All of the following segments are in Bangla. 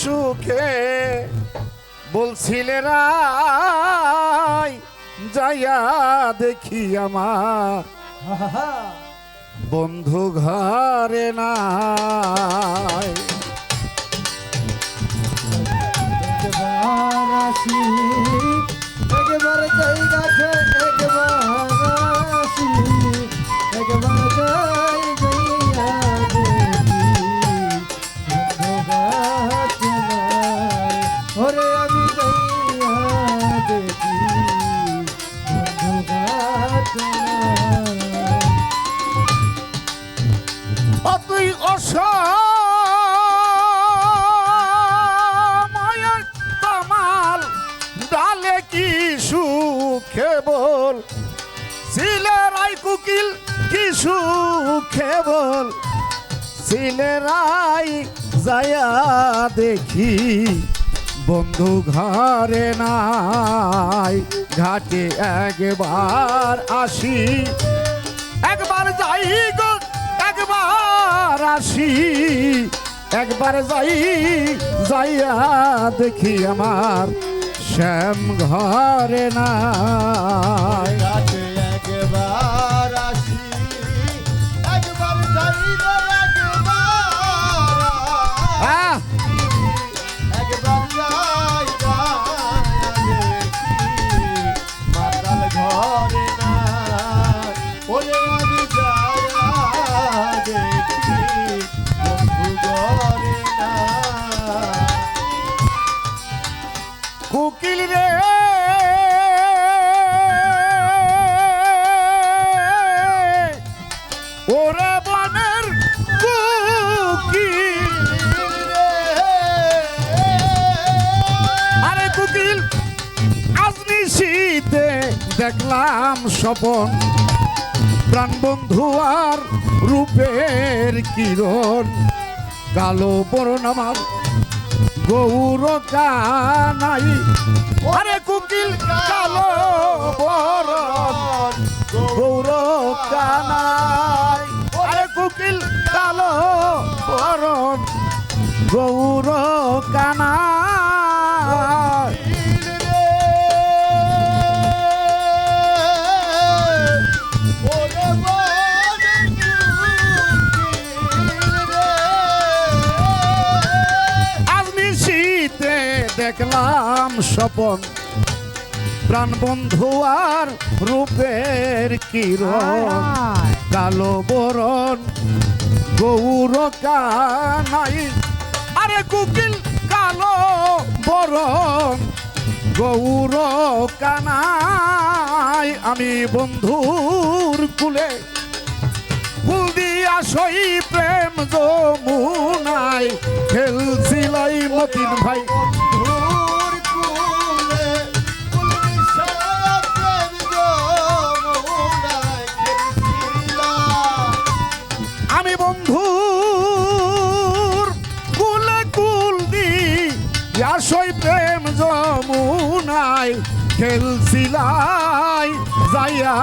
সুখে বলছিলে রাই যাইয়া দেখি আমার বন্ধু ঘরে নাই। একবার একবার সিলেরাই কুকিল কি সুখে বল? সিলেরাই যায়া দেখি, বন্ধু ঘরে নাই। ঘাটে একবার আসি, একবার যাই গো, একবার আসি। একবার যাই, যাইয়া দেখি আমার শ্যাম ঘরে নাই। দেখলাম স্বপন, প্রাণ বন্ধু আর রূপের কিরণ। কালো বরণ আমার, গৌর কানাই আরে কুকিল কালো বরণ, গৌর কানাই আরে কুকিল কালো বরণ, গৌর কানাই দেখলাম স্বপন। প্রাণ বন্ধু আর রূপের কিরণ। কালো বরণ গৌর কানাই। আরে কুকিল কালো বরণ গৌর কানাই। আমি বন্ধুর কুলে ফুল দিয়া সই প্রেম যমুনাই খেলছিলাই মতিন ভাই। আসই প্রেম যমুনাই খেলছিলাই যাইয়া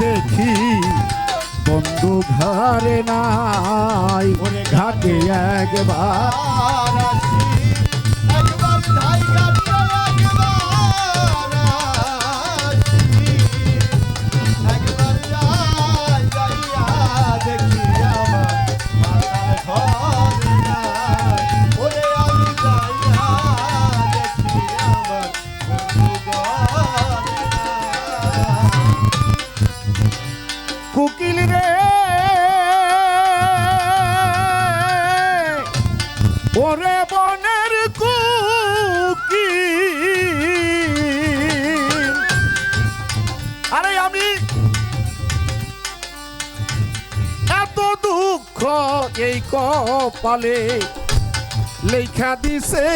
দেখি। বন্ধু ঘরে নাই ঘাটে একবার কুকিল রে। ওরে বনের কুকিল। আরে আমি এত দুঃখ এই কপালে, লেখা দিছে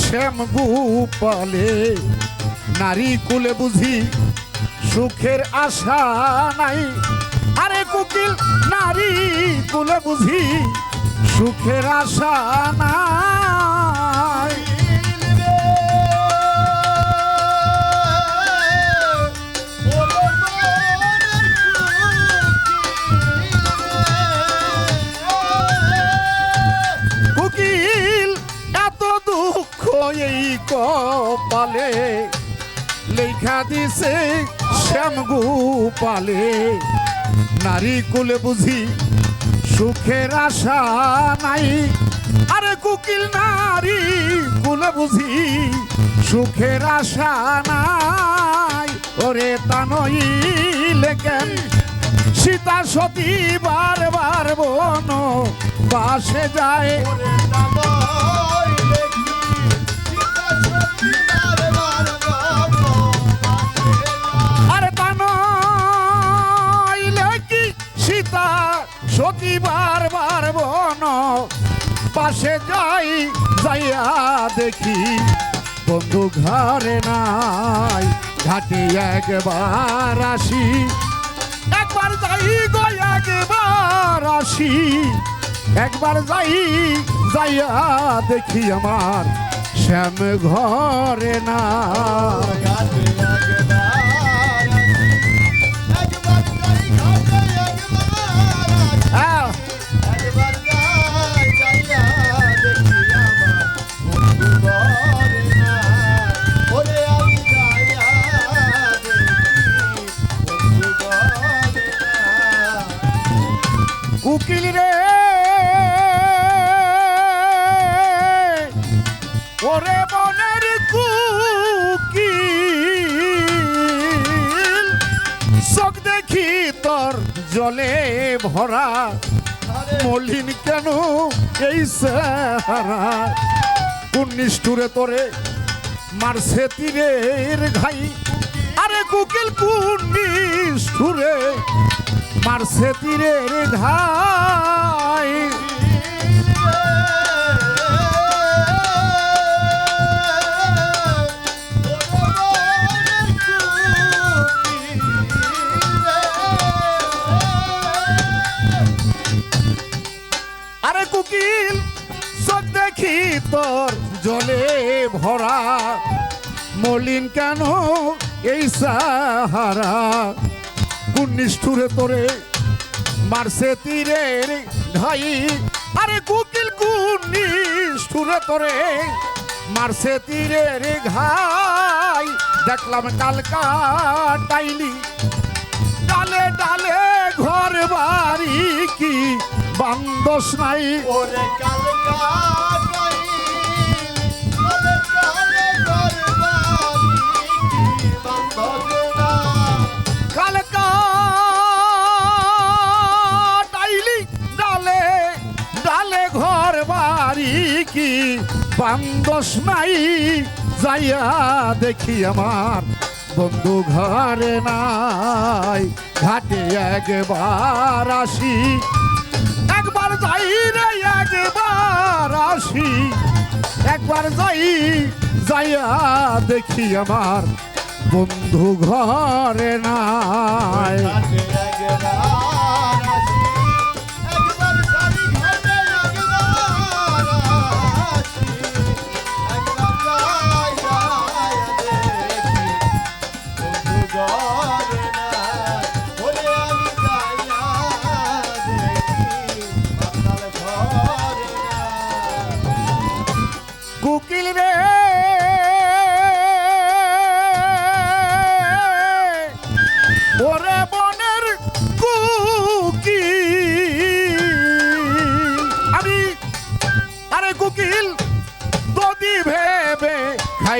শ্যাম গোপালে। নারী কুলে বুঝি সুখের আশা নাই। আরে কুকিল, নারী কুলে বুঝি সুখের আশা নাই। কুকিল, এত দূর এই কপালে, লেখা দিছে শ্যাম গোপালে, নারী কুলে বুঝি সুখের আশা নাই। আরে কুকিল নারী কুলে বুঝি সুখের আশা নাই। ওরে তানই লেখেন সীতা সতী বারবার বন বাসে যায়। পাশে যাই, যাইয়া দেখি, বন্ধু ঘরে নাই। ঘাটে একবার আসি, একবার যাই গো, একবার আসি। একবার যাই, যাইয়া দেখি আমার শ্যাম ঘরে না জলে ভরা, মলিন কেন এই সারা কোন নিষ্ঠুরে তোরে মারছে তীরের ঘাই? আরে কুকিল, কোন নিষ্ঠুরে মারছে তীরের ঘাই? দেখি তোর জলে ভরা, মলিন কেন এই সাহারা? কোন নিষ্ঠুরে তোরে মারছে তীরের ঘাই আরে কুকিল, কোন নিষ্ঠুরে তোরে মারছে তীরের ঘাই? দেখলাম কালকা টাইলি। ডালে ডালে ঘর বাড়ি কি? বান্দস নাই। ওরে কালকাটাই কি? বান্দস নাই, যাইয়া দেখি আমার বন্ধু ঘরে নাই। ঘাটে একবার আসি, একবার যাই রে, একবার আসি। একবার যাই, যাইয়া দেখি আমার বন্ধু ঘরে নাই।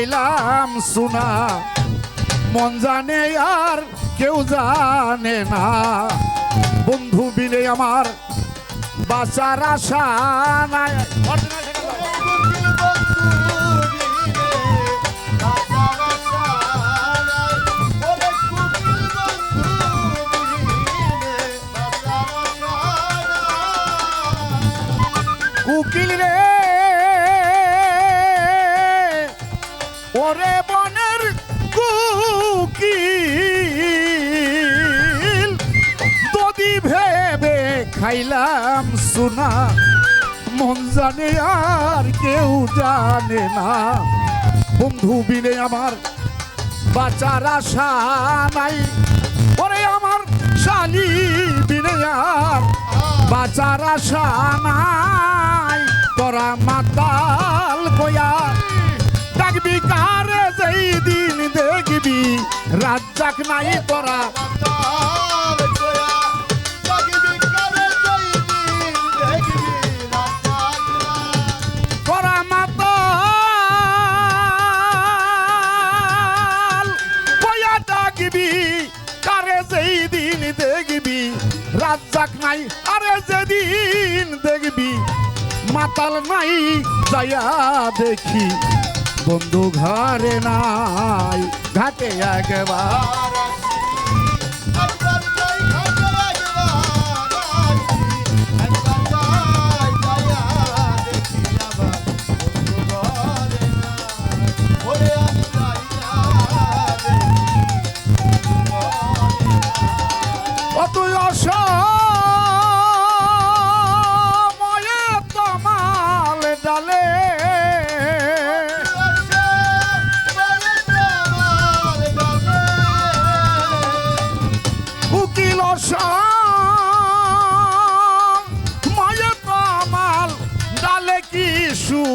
খাইলাম সোনা মন জানে আর কেউ জানে না। বন্ধু বিলে আমার বাঁচার আশা নাই। খাইলাম সোনা, মন জানে আর কেউ জানে না। বন্ধু বিনে আমার বাঁচার আশা নাই। ওরে আমার শালি বিনে আর বাঁচার আশা নাই। তোরা মাতাল কয়া ডাকবি কারে, যেই দিন দেখবি রাজ্জাক নাই তোরা। নাই আরে যেদিন দেখবি মাতাল নাই যাইয়া দেখি। বন্ধু ঘরে নাই ঘাটে একবার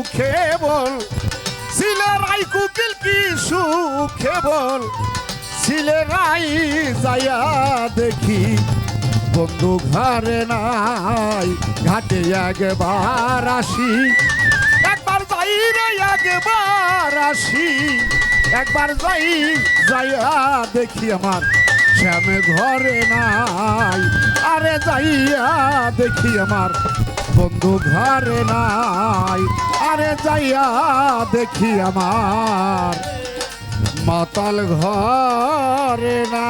সুখে বল। সিলেরাই কুকিল কি সুখে বল? সিলেরাই যায়া দেখি, বন্ধু ঘরে নাই, ঘাটে একবার আসি। একবার যাই রে, একবার আসি। একবার যাই যাইয়া দেখি আমার শ্যাম ঘরে নাই। আরে যাইয়া দেখি আমার বন্ধু ঘরে নাই। আরে যাইয়া দেখি আমার। মাতাল ঘরে না